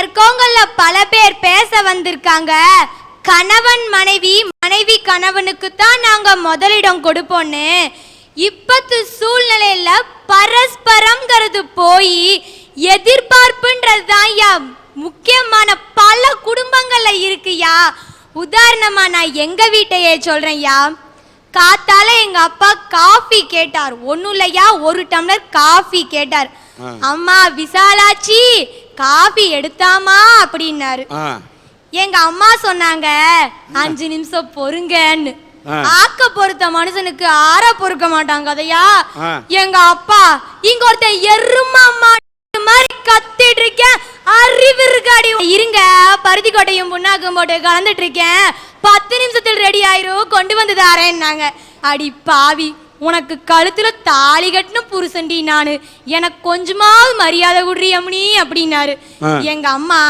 இருக்கவங்கள பல பேர் பேச வந்திருக்காங்க. கணவன் மனைவி மனைவி கணவனுக்கு தான் நாங்க முதலிடம் கொடுப்போம்னு இப்பத்து சூழ்நிலையில பரஸ்பரம்ங்கிறது போய் எதிர்பார்ப்புன்றது தான் யா முக்கியமான பல குடும்பங்கள்ல இருக்குயா உதாரணமா நான் எங்க வீட்டையே சொல்றேன்யா காத்தால எங்க அப்பா காஃபி கேட்டார். ஒண்ணும் இல்லையா ஒரு டம்ளர் காஃபி கேட்டார். அம்மா விசாலாச்சி காஃபி எடுத்தாமா அப்படின்னாரு. எங்க அம்மா சொன்னாங்க அஞ்சு நிமிஷம் பொறுங்கன்னு. ஆக்க பொறுத்த மனுஷனுக்கு ஆற பொறுக்க மாட்டாங்க அதையா. எங்க அப்பா இங்க ஒருத்தன் எருமா மாதிரி கத்திட்டு இருக்கேன். அறிவு இருக்காடி. இருங்க பருத்தி கொட்டையும் புண்ணாக்கும் போட்டு கலந்துட்டு இருக்கேன். பத்து நிமிஷத்தில் ரெடி ஆயிரும் கொண்டு வந்து தாரேன்னாங்க. அடி பாவி. உனக்கு கழுத்துல தாலி கட்டின புருஷன்டி நானு. எனக்கு கொஞ்சமாவது மரியாதை குடுறி அம்மனி அப்படின்னாரு. எங்க அம்மா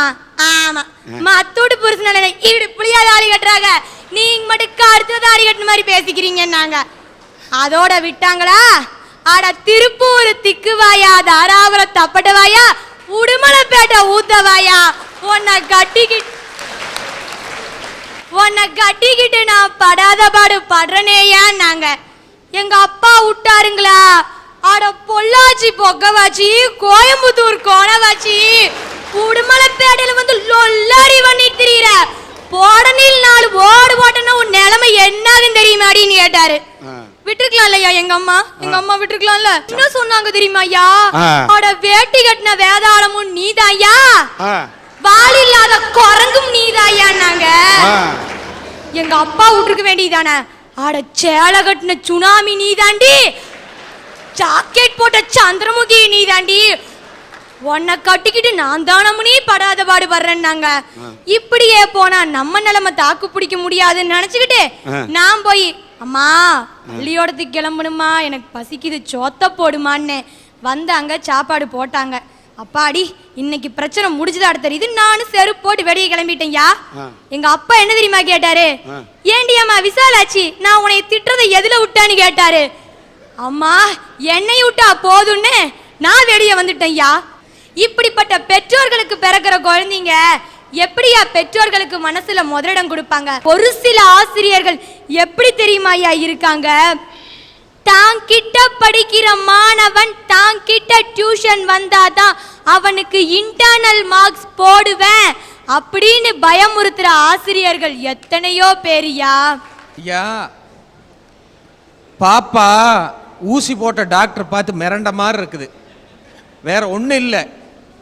ஆமா. மத்தோடு புருஷனால இப்படி புளியா தாலி கட்டுறாங்க? நீங்க மட்டும் அடுத்த தாலி கட்டின மாதிரி பேசிக்கிறீங்கன்னாங்க. அதோட விட்டாங்களா? அட திருப்பூர் திக்குவாயா தாராபுர தப்பட்டவாயா உடுமலைப்பேட்டை ஊத்தவாயா உன்னை கட்டிக்கிட்டு உன்னை கட்டிக்கிட்டு நான் படாத பாடு படுறனேயான்னாங்க. எங்க அப்பா விட்டாருங்களா? அட பொள்ளாச்சி பொக்கவாச்சி கோயம்புத்தூர் கோணவாச்சி. உடுமலைப்பேட்டையில வந்து லொல்லாடி பண்ணிட்டு திரியிற போடனில் நாலு ஓடு போட்டனா உன் நிலைமை என்னாகும் தெரியுமாடின்னு கேட்டாரு. விட்டுருக்கலாம் இல்லையா எங்க அம்மா? எங்க அம்மா விட்டுருக்கலாம்ல? என்ன சொன்னாங்க தெரியுமா ஐயா. அட வேட்டி கட்டின வேதாளமும் நீதாயா? வால் இல்லாத குரங்கும் நீதாயான்னாங்க. ஆ. எங்க அப்பா விட்டுருக்க வேண்டியதானே அட சேலை கட்டின சுனாமி நீதாண்டி. ஜாக்கெட் போட்ட சந்திரமுகி நீதாண்டி. உன்னை கட்டிக்கிட்டு நான் தானமுனி படாத பாடு வர்றேன்னாங்க இப்படியே போனா நம்ம நிலைமை தாக்கு பிடிக்க முடியாதுன்னு நினைச்சுக்கிட்டு. நான் போய் அம்மா பள்ளியோடத்துக்கு கிளம்பணுமா? எனக்கு பசிக்குது சோத்த போடுமான்னு. வந்தாங்க சாப்பாடு போட்டாங்க. அப்பாடி இன்னைக்கு பிரச்சனை முடிஞ்சதா தெரியுது நானும் செருப்பு போட்டு வெளியே கிளம்பிட்டேன்யா. எங்க அப்பா என்ன தெரியுமா கேட்டாரு? ஆ. ஏண்டி அம்மா விசாலாச்சி நான் உன்னை திட்டுறதை எதுல விட்டான்னு கேட்டாரு. அம்மா என்னை விட்டா போதும்னு நான் வெளியே வந்துட்டேன்யா. இப்படிப்பட்ட பெற்றோர்களுக்கு பிறக்கிற குழந்தைங்க எப்படியா பெற்றோர்களுக்கு மனசுல முதலிடம் கொடுப்பாங்க? ஒரு சில ஆசிரியர்கள் எப்படி தெரியுமா ஐயா இருக்காங்க? தான் கிட்ட படிக்கிற மாணவன் தான் கிட்ட டியூஷன் வந்தாதான் அவனுக்கு இன்டர்னல் மார்க்ஸ் போடுவேன். அப்படின்னு பயமுறுத்துற ஆசிரியர்கள் எத்தனையோ பேரியா? ஐயா பாப்பா ஊசி போட்ட டாக்டர் பார்த்து மிரண்ட மாதிரி இருக்குது. வேற ஒன்றும் இல்லை.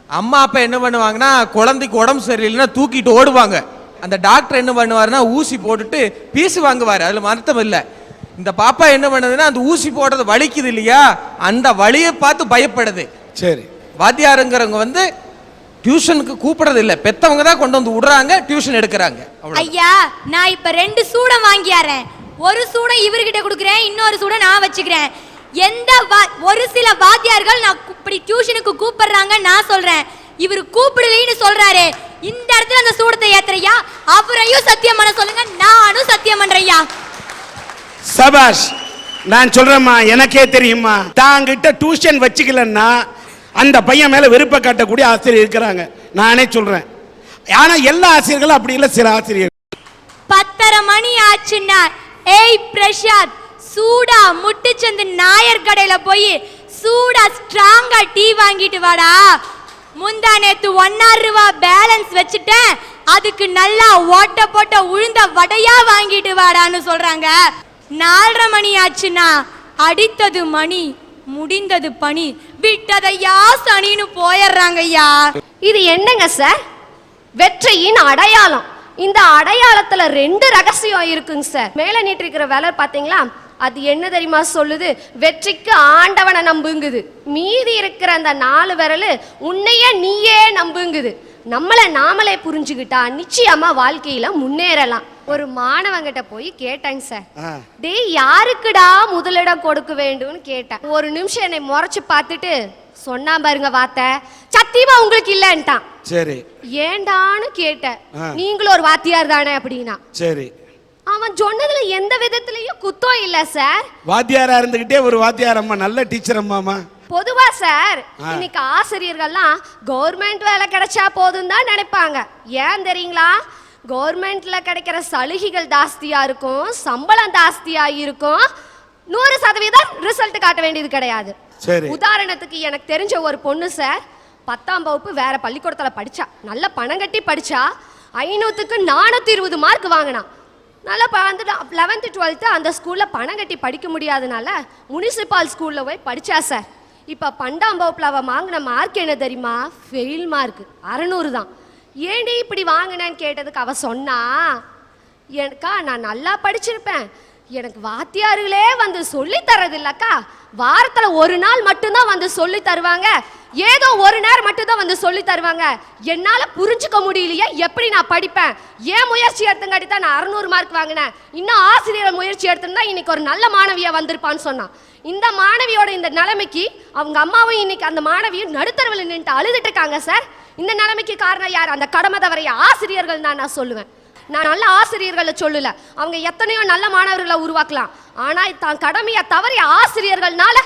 அம்மா அப்பா என்ன பண்ணுவாங்கன்னா குழந்தைக்கு உடம்பு சரியில்லைன்னா தூக்கிட்டு ஓடுவாங்க. அந்த டாக்டர் என்ன பண்ணுவாருன்னா ஊசி போட்டுட்டு பீசு வாங்குவார். அதில் மருத்துவம் இல்லை. இந்த பாப்பா என்ன பண்ணுதுன்னா அந்த ஊசி போடுறது வலிக்குது இல்லையா? அந்த வலியை பார்த்து பயப்படுது. சரி. வாத்தியாருங்கிறவங்க வந்து டியூஷனுக்கு கூப்பிடுறது இல்லை பெத்தவங்க தான் கொண்டு வந்து விடுறாங்க டியூஷன் எடுக்கிறாங்க. ஐயா நான் இப்ப ரெண்டு சூடம் வாங்கியாரேன் ஒரு சூடம் இவர்கிட்ட கொடுக்குறேன் இன்னொரு சூடம் நான் வச்சுக்கிறேன். எந்த வா- ஒரு சில வாத்தியார்கள் நான் இப்படி டியூஷனுக்கு கூப்பிடுறாங்க நான் சொல்றேன். இவர் கூப்பிடலைன்னு சொல்றாரு. இந்த இடத்துல அந்த சூடத்தை ஏத்துறையா அவரையும் சத்தியம் பண்ண சொல்லுங்க நானும் சத்தியம் பண்றேன்யா சபாஷ் நான் சொல்றேம்மா எனக்கே தெரியுமா தாங்கிட்ட டியூஷன் வச்சுக்கலன்னா அந்த பையன் மேலே வெறுப்பை காட்டக்கூடிய ஆசிரியர் இருக்கிறாங்க. நானே சொல்றேன். ஆனா எல்லா ஆசிரியர்களும் அப்படி இல்லை சில ஆசிரியர் பத்தரை மணி ஆச்சுன்னா ஏய் பிரசாத் சூடா முட்டுச்சந்து நாயர் கடையில போய் சூடா ஸ்ட்ராங்கா டீ வாங்கிட்டு வாடா. முந்தா நேத்து ஒன்னாறு ரூபா பேலன்ஸ் வச்சுட்டேன். அதுக்கு நல்லா ஓட்ட போட்ட உளுந்த வடையா வாங்கிட்டு வாடான்னு சொல்றாங்க. நாலரை மணி ஆச்சுன்னா அடித்தது மணி. முடிந்தது பணி. விட்டதையா சனின்னு போயிடுறாங்க ஐயா இது என்னங்க சார்? வெற்றியின் அடையாளம். இந்த அடையாளத்துல ரெண்டு ரகசியம் இருக்குங்க சார். மேல நீட்டிருக்கிற வேலை பாத்தீங்களா அது என்ன தெரியுமா சொல்லுது? வெற்றிக்கு ஆண்டவனை நம்புங்குது. மீதி இருக்கிற அந்த நாலு விரல் உன்னைய நீயே நம்புங்குது. நம்மளை நாமளே புரிஞ்சுக்கிட்டா நிச்சயமா வாழ்க்கையில முன்னேறலாம். ஒரு மாணவங்கிட்ட போய் கேட்டேங்க சார். டேய் யாருக்குடா முதலிடம் கொடுக்க வேண்டும்னு கேட்டேன். ஒரு நிமிஷம் என்னை முறைச்சு பார்த்துட்டு சொன்னா பாருங்க வார்த்தை. சத்தியமா உங்களுக்கு இல்லைன்ட்டான். சரி. ஏண்டான்னு கேட்டேன். நீங்களும் ஒரு வாத்தியார் தானே அப்படின்னா. சரி. அவன் சொன்னதுல எந்த விதத்துலயும் குத்தம் இல்ல சார். வாத்தியாரா இருந்துகிட்டே ஒரு வாத்தியார் அம்மா நல்ல டீச்சர் அம்மாமா பொதுவா சார். இன்னைக்கு ஆசிரியர்கள்லாம் கவர்மெண்ட் வேலை கிடைச்சா போதும் தான் நினைப்பாங்க. ஏன் தெரியுங்களா? கவர்மெண்ட்ல கிடைக்கிற சலுகைகள் ஜாஸ்தியா இருக்கும் சம்பளம் ஜாஸ்தியா இருக்கும். நூறு சதவீதம் ரிசல்ட் காட்ட வேண்டியது கிடையாது. உதாரணத்துக்கு எனக்கு தெரிஞ்ச ஒரு பொண்ணு சார் பத்தாம் வகுப்பு வேற பள்ளிக்கூடத்துல படிச்சா நல்ல பணம் கட்டி படிச்சா ஐநூத்துக்கு நானூத்தி இருபது மார்க் வாங்கினா. நல்லா வந்து லெவன்த்து டுவெல்த்து அந்த ஸ்கூலில் பணம் கட்டி படிக்க முடியாதனால முனிசிபால் ஸ்கூலில் போய் படித்தா சார். இப்போ பன்னெண்டாம் வகுப்பில் அவள் வாங்கின மார்க் என்ன தெரியுமா? ஃபெயில் மார்க் அறநூறு தான். ஏண்டி இப்படி வாங்கினேன்னு கேட்டதுக்கு அவள் சொன்னா எனக்கா நான் நல்லா படிச்சிருப்பேன். எனக்கு வாத்தியார்களே வந்து சொல்லி தரது இல்லக்கா வாரத்துல ஒரு நாள் மட்டும்தான் வந்து சொல்லி தருவாங்க. ஏதோ ஒரு நேரம் மட்டும்தான் வந்து சொல்லி தருவாங்க. என்னால புரிஞ்சுக்க முடியலையே எப்படி நான் படிப்பேன்? ஏன் முயற்சி எடுத்துங்காட்டி தான் நான் அறுநூறு மார்க் வாங்கினேன்? இன்னும் ஆசிரியர் முயற்சி எடுத்திருந்தா இன்னைக்கு ஒரு நல்ல மாணவியா வந்திருப்பான்னு சொன்னான். இந்த மாணவியோட இந்த நிலைமைக்கு அவங்க அம்மாவும் இன்னைக்கு அந்த மாணவியும் நடுத்தரவில் நின்று அழுதுட்டு இருக்காங்க சார். இந்த நிலைமைக்கு காரணம் யார்? அந்த கடமை தவறைய ஆசிரியர்கள் தான் நான் சொல்லுவேன். நான் நல்ல ஆசிரியர்களை சொல்லல. அவங்க எத்தனையோ நல்ல மாணவர்களை உருவாக்கலாம். ஆனால் தான் கடமையை தவறிய ஆசிரியர்கள்னால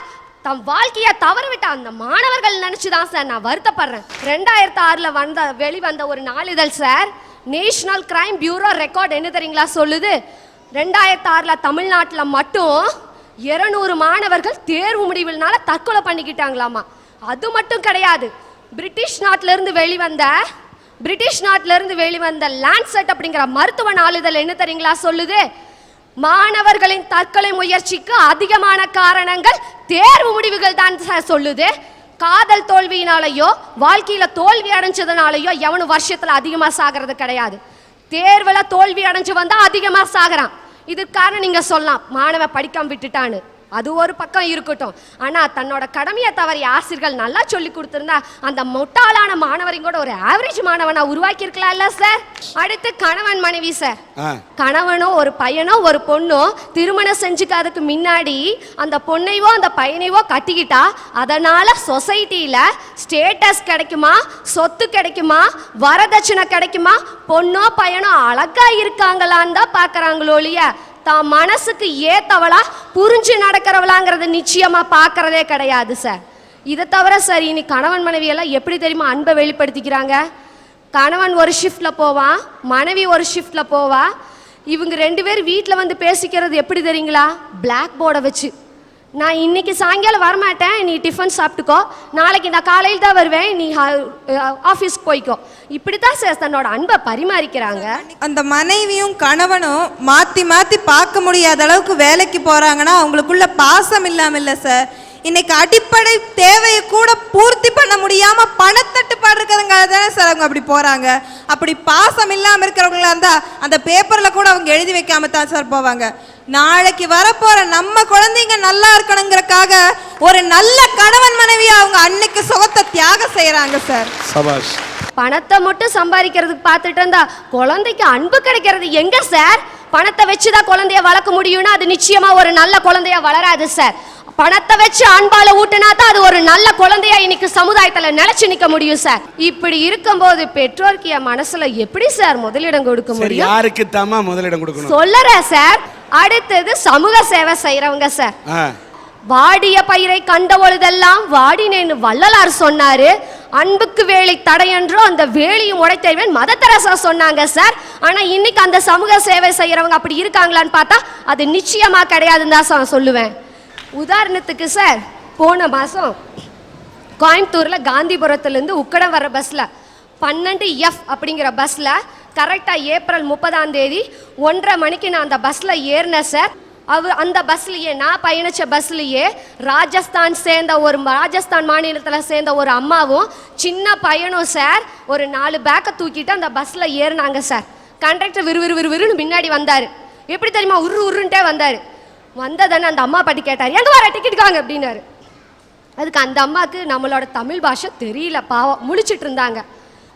தம் வாழ்க்கையை தவறவிட்ட அந்த மாணவர்கள் நினச்சி தான் சார் நான் வருத்தப்படுறேன். ரெண்டாயிரத்து ஆறில் வந்த வெளிவந்த ஒரு நாளிதழ் sir national crime bureau record என்ன தெரியுங்களா சொல்லுது? ரெண்டாயிரத்து ஆறில் தமிழ்நாட்டில் மட்டும் இருநூறு மாணவர்கள் தேர்வு முடிவுனால தற்கொலை பண்ணிக்கிட்டாங்களாமா? அது மட்டும் கிடையாது. பிரிட்டிஷ் நாட்டிலிருந்து வெளிவந்த பிரிட்டிஷ் நாட்டிலிருந்து வெளிவந்த லான்செட் அப்படிங்கிற மருத்துவ நாளிதழ் என்ன தெரியுங்களா? சொல்லுது. மாணவர்களின் தற்கொலை முயற்சிக்கு அதிகமான காரணங்கள் தேர்வு முடிவுகள் தான் சார் சொல்லுது. காதல் தோல்வியினாலேயோ வாழ்க்கையில் தோல்வி அடைஞ்சதுனாலேயோ எவனும் வருஷத்தில் அதிகமாக சாகிறது கிடையாது. தேர்வில் தோல்வி அடைஞ்சு வந்தால் அதிகமாக சாகிறான். இதுக்கான நீங்கள் சொல்லலாம். மாணவன் படிக்காம விட்டுட்டான்னு. அது ஒரு பக்கம் இருக்கட்டும். ஆனா தன்னோட கடமையை தவறிய ஆசிரியர்கள் நல்லா சொல்லி கொடுத்திருந்தா அந்த முட்டாளான மாணவரையும் கூட ஒரு ஆவரேஜ் மாணவனா உருவாக்கி இருக்கலாம்ல சார் அடுத்து கணவன் மனைவி சார் ஆ. கணவனோ ஒரு பையனோ ஒரு பொண்ணோ திருமணம் செஞ்சுக்காததுக்கு முன்னாடி அந்த பொண்ணைவோ அந்த பையனைவோ கட்டிக்கிட்டா அதனால சொசைட்டியில ஸ்டேட்டஸ் கிடைக்குமா? சொத்து கிடைக்குமா? வரதட்சணை கிடைக்குமா? பொண்ணோ பையனோ அழகா இருக்காங்களான்னு தான் பார்க்கறாங்களோ ஒழிய தான் மனசுக்கு ஏத்தவளா புரிஞ்சு நடக்கிறவளாங்கிறத நிச்சயமா பார்க்கறதே கிடையாது சார் இதை தவிர சார் இனி கணவன் மனைவி எல்லாம் எப்படி தெரியுமா அன்பை வெளிப்படுத்திக்கிறாங்க? கணவன் ஒரு ஷிஃப்டில் போவான் மனைவி ஒரு ஷிஃப்டில் போவா. இவங்க ரெண்டு பேர் வீட்டில் வந்து பேசிக்கிறது எப்படி தெரியுங்களா? பிளாக் போர்டை வச்சு. நான் இன்னைக்கு சாயங்காலம் வரமாட்டேன். நீ டிஃபன் சாப்பிட்டுக்கோ. நாளைக்கு நான் காலையில் தான் வருவேன். நீ ஆஃபீஸ்க்கு போய்க்கோ. இப்படி தான் சார் தன்னோட அன்பை பரிமாறிக்கிறாங்க. அந்த மனைவியும் கணவனும் மாற்றி மாற்றி பார்க்க முடியாத அளவுக்கு வேலைக்கு போகிறாங்கன்னா அவங்களுக்குள்ள பாசம் இல்லாமல் இல்லை சார் இன்னைக்கு அடிப்படை தேவையை கூட பூர்த்தி பண்ண முடியாம பணத்தட்டுப்பாடு இருக்கிறவங்க தானே சார் அவங்க அப்படி போறாங்க. அப்படி பாசம் இல்லாமல் இருக்கிறவங்களா இருந்தா அந்த பேப்பர்ல கூட அவங்க எழுதி வைக்காம தான் சார் போவாங்க. நாளைக்கு வரப்போற நம்ம குழந்தைங்க நல்லா இருக்கணுங்கிறக்காக ஒரு நல்ல கணவன் மனைவியா அவங்க அன்னைக்கு சுகத்தை தியாகம் செய்யறாங்க சார். சபாஷ். பணத்தை மட்டும் சம்பாதிக்கிறதுக்கு பார்த்துட்டு இருந்தா குழந்தைக்கு அன்பு கிடைக்கிறது எங்க சார்? பணத்தை வச்சுதான் குழந்தைய வளர்க்க முடியும்னா அது நிச்சயமா ஒரு நல்ல குழந்தையா வளராது சார். பணத்தை வச்சு அன்பால ஊட்டினா தான் அது ஒரு நல்ல குழந்தையா இன்னைக்கு சமுதாயத்துல நிலைச்சு நிக்க முடியும் சார். இப்படி இருக்கும்போது பெற்றோருக்கு என் மனசுல எப்படி சார் முதலிடம் கொடுக்க முடியும்? யாருக்கு தாமா முதலிடம் கொடுக்கணும்? சொல்லறேன் சார். அடுத்தது சமூக சேவை செய்யறவங்க சார் வாடிய பயிரை கண்ட பொழுதெல்லாம் வாடினேன்னு வள்ளலார் சொன்னாரு. அன்புக்கு வேலை தடையன்றோ அந்த வேலியும் உடைத்தறிவன் மத தெரசா சொன்னாங்க சார் ஆனா இன்னைக்கு அந்த சமூக சேவை செய்யறவங்க அப்படி இருக்காங்களான்னு பார்த்தா அது நிச்சயமா கிடையாதுன்னு தான் நான் சொல்லுவேன். உதாரணத்துக்கு சார் போன மாசம் கோயம்புத்தூர்ல காந்திபுரத்துலேருந்து உக்கடம் வர பஸ்ல பன்னெண்டு எஃப் அப்படிங்கிற பஸ்ல கரெக்டாக ஏப்ரல் முப்பதாம் தேதி ஒன்றரை மணிக்கு நான் அந்த பஸ்ஸில் ஏறினேன் சார் அவ அந்த பஸ்லேயே நான் பயணித்த பஸ்லேயே ராஜஸ்தான் சேர்ந்த ஒரு ராஜஸ்தான் மாநிலத்தில் சேர்ந்த ஒரு அம்மாவும் சின்ன பையனும் சார் ஒரு நாலு பேக்கை தூக்கிட்டு அந்த பஸ்ஸில் ஏறினாங்க சார் கண்டக்டர் விறுவிறு விறுவிறுன்னு முன்னாடி வந்தார். எப்படி தெரியுமா? உரு உருன்ட்டே வந்தார். வந்ததானே அந்த அம்மா பாட்டி கேட்டார் எங்கே வர டிக்கெட் வாங்க அப்படின்னாரு. அதுக்கு அந்த அம்மாவுக்கு நம்மளோட தமிழ் பாஷை தெரியல பாவம். முழிச்சிட்டு இருந்தாங்க.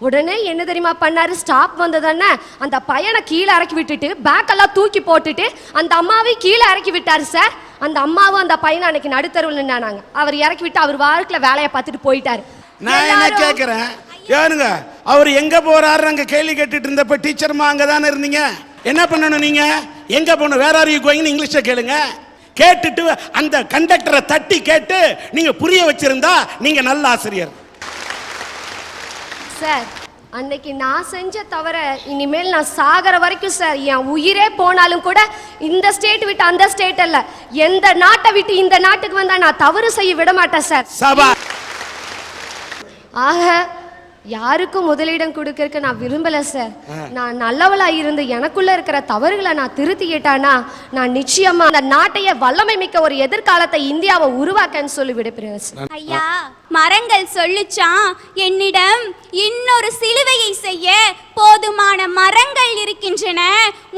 உடனே என்ன தெரியுமா பண்ணாரு? ஸ்டாப் வந்ததுன்னு அந்த பையனை கீழே இறக்கி விட்டுட்டு பேக் எல்லாம் தூக்கி போட்டுட்டு அந்த அம்மாவை கீழே இறக்கி விட்டாரு சார் அந்த அம்மாவும் அந்த பையனை அன்னைக்கு நடுத்தருவில் நின்னாங்க. அவர் இறக்கி விட்டு அவர் வாழ்க்கையில வேலையை பார்த்துட்டு போயிட்டாரு. நான் என்ன கேட்கிறேன் ஏனுங்க அவர் எங்க போறாரு அங்க கேள்வி கேட்டுட்டு இருந்தப்ப டீச்சர்மா அங்க தானே இருந்தீங்க? என்ன பண்ணணும் நீங்க? எங்க போகணும்? வேற ஆர் யூ கோயிங்னு இங்கிலீஷ்ல கேளுங்க. கேட்டுட்டு அந்த கண்டக்டரை தட்டி கேட்டு நீங்க புரிய வச்சிருந்தா நீங்க நல்ல ஆசிரியர். சார். அன்னைக்கு நான் செஞ்ச தவிர இனிமேல் நான் சாகிற வரைக்கும் சார். என் உயிரே போனாலும் கூட இந்த ஸ்டேட் விட்டு அந்த ஸ்டேட் அல்ல. எந்த நாட்டை விட்டு இந்த நாட்டுக்கு வந்தா நான் தவறு செய்ய விட மாட்டேன் சார். ஆக யாருக்கும் முதலிடம் கொடுக்கறதுக்கு நான் விரும்பல சார் நான் நல்லவளா இருந்து எனக்குள்ள இருக்கிற தவறுகளை நான் திருத்திக்கிட்டானா நான் நிச்சயமா அந்த நாட்டைய வல்லமை மிக்க ஒரு எதிர்காலத்தை இந்தியாவை உருவாக்கன்னு சொல்லி விடைபெறுவேன் சார் ஐயா மரங்கள் சொல்லுச்சான். என்னிடம் இன்னொரு சிலுவையை செய்ய போதுமான மரங்கள் இருக்கின்றன.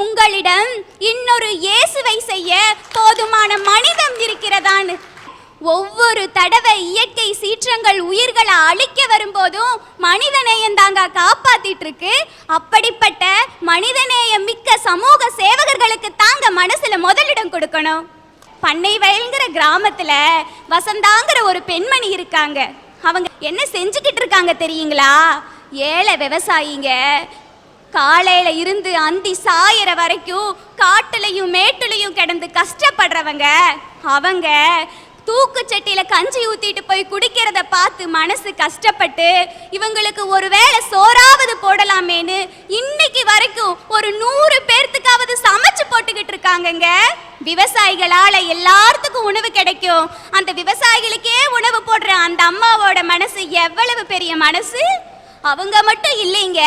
உங்களிடம் இன்னொரு இயேசுவை செய்ய போதுமான மனிதம் இருக்கிறதான்னு ஒவ்வொரு தடவை இயற்கை சீற்றங்கள் உயிர்களை அழிக்க வரும்போதும் மனிதநேயம் தாங்க காப்பாத்திட்டு இருக்கு அப்படிப்பட்ட மனிதநேயம் மிக்க சமூக சேவகர்களுக்கு தாங்க மனசுல முதலிடம் கொடுக்கணும். பண்ணை வயல்ங்கிற கிராமத்துல வசந்தாங்கிற ஒரு பெண்மணி இருக்காங்க. அவங்க என்ன செஞ்சுக்கிட்டு இருக்காங்க தெரியுங்களா? ஏழை விவசாயிங்க. காலையில இருந்து அந்தி சாயிற வரைக்கும் காட்டுலையும் மேட்டுலையும் கிடந்து கஷ்டப்படுறவங்க. அவங்க தூக்குச்சட்டியில கஞ்சி ஊத்திட்டு போய் குடிக்கிறத பார்த்து மனசு கஷ்டப்பட்டு இவங்களுக்கு ஒருவேளை சோறாவது போடலாமேன்னு இன்னைக்கு வரைக்கும் ஒரு நூறு பேர்த்துக்காவது சமைச்சு போட்டுக்கிட்டு இருக்காங்கங்க. விவசாயிகளால எல்லாத்துக்கும் உணவு கிடைக்கும். அந்த விவசாயிகளுக்கே உணவு போடுற அந்த அம்மாவோட மனசு எவ்வளவு பெரிய மனசு? அவங்க மட்டும் இல்லைங்க.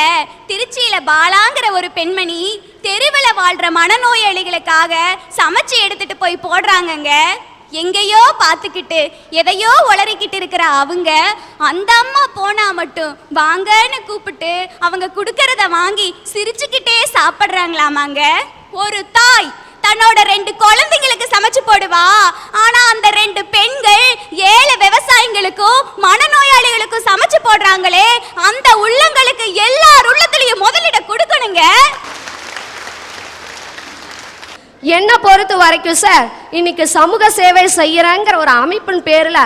திருச்சியில பாலாங்கிற ஒரு பெண்மணி தெருவில் வாழ்ற மனநோயாளிகளுக்காக சமைச்சு எடுத்துட்டு போய் போடுறாங்கங்க. எங்கேயோ பார்த்துக்கிட்டு எதையோ உளறிக்கிட்டு இருக்கிற அவங்க அந்த அம்மா போனா மட்டும் வாங்கன்னு கூப்பிட்டு அவங்க கொடுக்கறத வாங்கி சிரிச்சுக்கிட்டே சாப்பிட்றாங்களாமாங்க. ஒரு தாய் தன்னோட ரெண்டு குழந்தைங்களுக்கு சமைச்சு போடுவா. ஆனா அந்த ரெண்டு பெண்கள் ஏழை விவசாயிகளுக்கும் மனநோயாளிகளுக்கும் சமைச்சு போடுறாங்களே அந்த உள்ளங்களுக்கு எல்லார் உள்ளத்திலையும் முதலிட கொடுக்கணுங்க. என்ன பொறுத்த வரைக்கும் சார் இன்னைக்கு சமூக சேவை செய்யறங்கிற ஒரு அமைப்பின் பேர்ல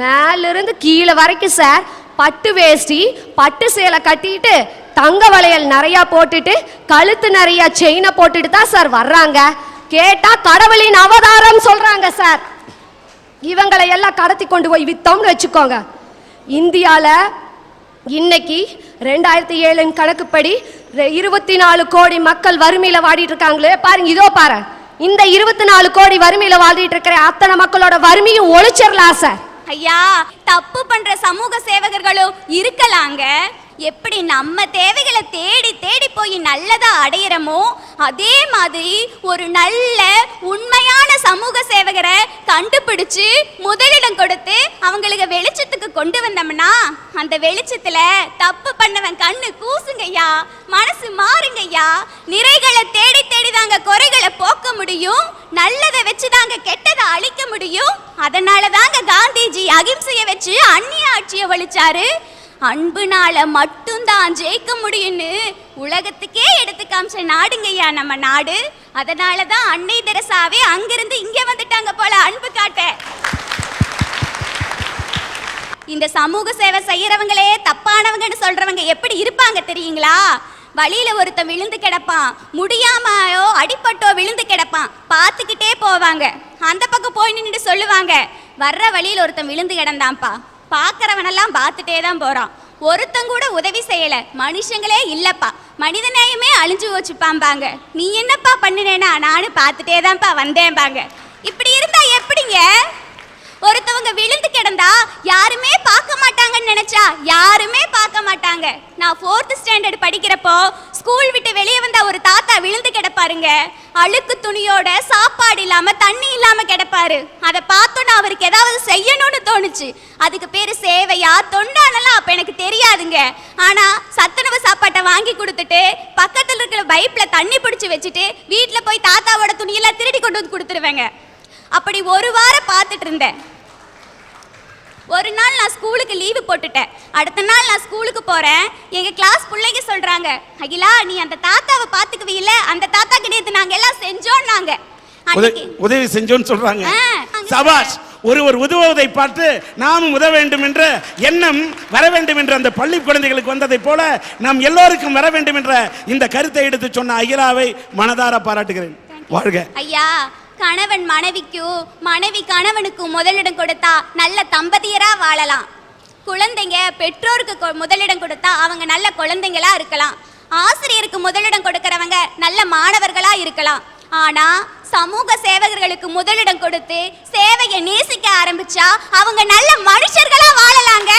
மேலிருந்து கீழே வரைக்கும் சார் பட்டு வேஷ்டி பட்டு சேலை கட்டிட்டு தங்க வளையல் நிறைய போட்டுட்டு கழுத்து நிறைய செயினை போட்டுட்டு தான் சார் வர்றாங்க. கேட்டா கடவுளின் அவதாரம் சொல்றாங்க சார் இவங்களை எல்லாம் கடத்தி கொண்டு போய் வித்தோம்னு வச்சுக்கோங்க. இந்தியால இன்னைக்கு ரெண்டாயிரத்தி ஏழின் கணக்குப்படி இருபத்தி நாலு கோடி மக்கள் வறுமையில வாடிட்டு இருக்காங்களே பாருங்க இதோ பாரு இந்த இருபத்தி நாலு கோடி வறுமையில வாழ்ந்துட்டு இருக்கிற அத்தனை மக்களோட வறுமையும் ஒழிச்சிடலாம் சார். ஐயா தப்பு பண்ற சமூக சேவகர்களும் இருக்கலாங்க. எப்படி நம்ம தேவைகளை தேடி தேடி போய் நல்லதா அடையிறமோ அதே மாதிரி ஒரு நல்ல உண்மையான சமூக சேவகரை கண்டுபிடிச்சு முதலிடம் கொடுத்து அவங்களுக்கு வெளிச்சத்துக்கு கொண்டு வந்தோம்னா அந்த வெளிச்சத்துல தப்பு பண்ணவன் கண்ணு கூசுங்கய்யா மனசு மாறுங்கய்யா நிறைகளை தேடி தேடி தாங்க குறைகளை முடியும்? நல்லதை வச்சு தாங்க கெட்டதை அழிக்க முடியும்? அதனால தாங்க காந்திஜி அகிம்சையை வச்சு அந்நிய ஆட்சியை ஒழிச்சாரு. அன்புனால மட்டும்தான் ஜெயிக்க முடியும்னு உலகத்துக்கே எடுத்து காமிச்ச நாடுங்கய்யா நம்ம நாடு. அதனால தான் அன்னை தெரசாவே அங்கிருந்து இங்கே வந்துட்டாங்க போல அன்பு காட்ட. இந்த சமூக சேவை செய்யறவங்களே தப்பானவங்கன்னு சொல்றவங்க எப்படி இருப்பாங்க தெரியுங்களா? வழியில ஒருத்தன் விழுந்து கிடப்பான். முடியாமையோ அடிபட்டோ விழுந்து கிடப்பான். பார்த்துக்கிட்டே போவாங்க. அந்த பக்கம் போய் நின்று சொல்லுவாங்க வர்ற வழியில் ஒருத்தன் விழுந்து கிடந்தான்ப்பா. பார்க்கறவனெல்லாம் பார்த்துட்டே தான் போகிறான் ஒருத்தங்கூட உதவி செய்யலை. மனுஷங்களே இல்லைப்பா. மனிதநேயமே அழிஞ்சு வச்சுப்பாம்பாங்க நீ என்னப்பா பண்ணினேனா நானும் பார்த்துட்டே தான்ப்பா வந்தேன்பாங்க. இப்படி இருந்தா எப்படிங்க? ஒருத்தவங்க விழுந்து கிடந்தா யாருமே பார்க்க மாட்டாங்கன்னு நினைச்சா யாருமே பார்க்க மாட்டாங்க. நான் ஃபோர்த் ஸ்டாண்டர்ட் படிக்கிறப்போ ஸ்கூல் விட்டு வெளியே வந்த ஒரு தாத்தா விழுந்து கிடப்பாருங்க. அழுக்கு துணியோட சாப்பாடு இல்லாம தண்ணி இல்லாம கிடப்பாரு. அதை பார்த்தோன்னு அவருக்கு ஏதாவது செய்யணும்னு தோணுச்சு. அதுக்கு பேரு சேவையா தொண்டானலாம் அப்ப எனக்கு தெரியாதுங்க. ஆனா சத்துணவு சாப்பாட்டை வாங்கி கொடுத்துட்டு பக்கத்துல இருக்கிற பைப்ல தண்ணி பிடிச்சி வச்சுட்டு வீட்டில் போய் தாத்தாவோட துணியெல்லாம் திருடி கொண்டு வந்து கொடுத்துருவேங்க. அப்படி ஒரு வாரம் பார்த்துட்டு இருந்தேன். ஒரு நாள் நான் ஸ்கூலுக்கு லீவு போட்டுட்டேன். அடுத்த நாள் நான் ஸ்கூலுக்கு போறேன். எங்க கிளாஸ் பிள்ளைங்க சொல்றாங்க அகிலா நீ அந்த தாத்தாவை பாத்துக்குவீல்ல அந்த தாத்தா கிடையாது நாங்க எல்லாம் உதவி அன்னைக்கு உதவி செஞ்சோன்னு சொல்றாங்க. சபாஷ் ஒருவர் உதவுவதை பார்த்து நாமும் உதவ வேண்டும் என்ற எண்ணம் வர வேண்டும் என்ற அந்த பள்ளி குழந்தைகளுக்கு வந்ததைப் போல நாம் எல்லோருக்கும் வர வேண்டும் என்ற இந்த கருத்தை எடுத்து சொன்ன அகிலாவை மனதார பாராட்டுகிறேன். வாழ்க. ஐயா கணவன் மனைவிக்கும் மனைவி கணவனுக்கும் முதலிடம் கொடுத்தா நல்ல தம்பதியரா வாழலாம். குழந்தைங்க பெற்றோருக்கு கொ- முதலிடம் கொடுத்தா அவங்க நல்ல குழந்தைங்களா இருக்கலாம். ஆசிரியருக்கு முதலிடம் கொடுக்கறவங்க நல்ல மாணவர்களா இருக்கலாம். ஆனா சமூக சேவகர்களுக்கு முதலிடம் கொடுத்து சேவையை நேசிக்க ஆரம்பிச்சா அவங்க நல்ல மனுஷர்களா வாழலாங்க.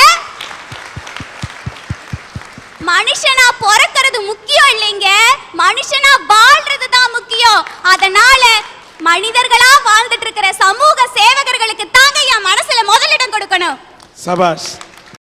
மனுஷனா பிறக்கிறது முக்கியம் இல்லைங்க. மனுஷனா வாழ்றது தான் முக்கியம். அதனால மனிதர்களா வாழ்ந்துட்டு இருக்கிற சமூக சேவகர்களுக்கு தாங்க என் மனசுல முதலிடம் கொடுக்கணும். சபாஷ்.